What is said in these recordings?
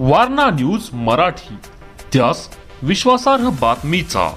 Warna news Marathi त्यास विश्वासार्ह बातमीचा.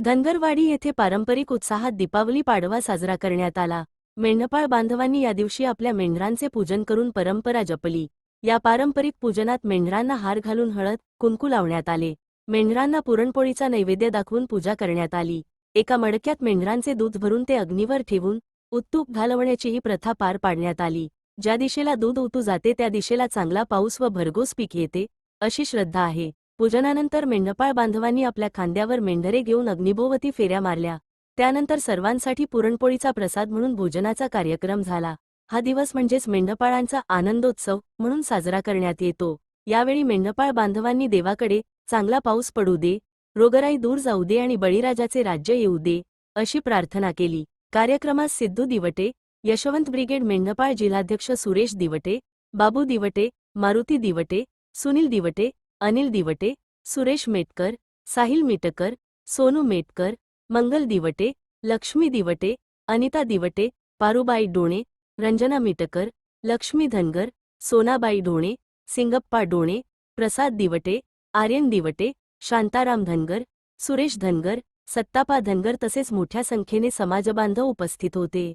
धनगरवाडी येथे पारंपरिक उत्साहात दीपावली पाडवा साजरा करण्यात आला. मेंढपाळ बांधवांनी या दिवशी आपल्या मेंढरांचे पूजन करून परंपरा जपली. या पारंपरिक पूजनात मेंढरांना हार घालून हळद कुंकू लावण्यात आले. मेंढरांना पुरणपोळीचा नैवेद्य दाखवून पूजा करण्यात आली. एका मडक्यात मेंढरांचे दूध भरून ते अग्नीवर ठेवून उत्तूप घालवण्याची ही प्रथा पार पाडण्यात आली. ज्या दिशेला दूध उतू जाते त्या दिशेला चांगला पाऊस व भरघोस पीक येते अशी श्रद्धा आहे. पूजनानंतर मेंढपाळ बांधवांनी आपल्या खांद्यावर मेंढरे घेऊन अग्निभोवती फेऱ्या मारल्या. त्यानंतर सर्वांसाठी पुरणपोळीचा प्रसाद म्हणून भोजनाचा कार्यक्रम झाला. हा दिवस म्हणजेच मेंढपाळांचा आनंदोत्सव म्हणून साजरा करण्यात येतो. यावेळी मेंढपाळ बांधवांनी देवाकडे चांगला पाऊस पडू दे रोगराई दूर जाऊ दे आणि बळीराजाचे राज्य येऊ दे अशी प्रार्थना केली. कार्यक्रमात सिद्धू दिवटे यशवंत ब्रिगेड मेढपा जिलाध्यक्ष सुरेश दिवटे, बाबू दिवटे, मारुति दिवटे, सुनील दिवटे, अनिल दिवटे, सुरेश मेटकर, साहिल मिटकर, सोनू मेटकर, मंगल दिवटे, लक्ष्मी दिवटे, अनिता दिवटे, पारूबाई ढोणे रंजना मिटकर, लक्ष्मी धनगर, सोनाबाई ढोणे सिंगप्पा ढोणे प्रसाद दिवटे, आर्यन दिवटे, शांताराम धनगर, सुरेश धनगर, सत्तापा धनगर तसेच मोठ्या संख्येने समाजबांधव उपस्थित होते.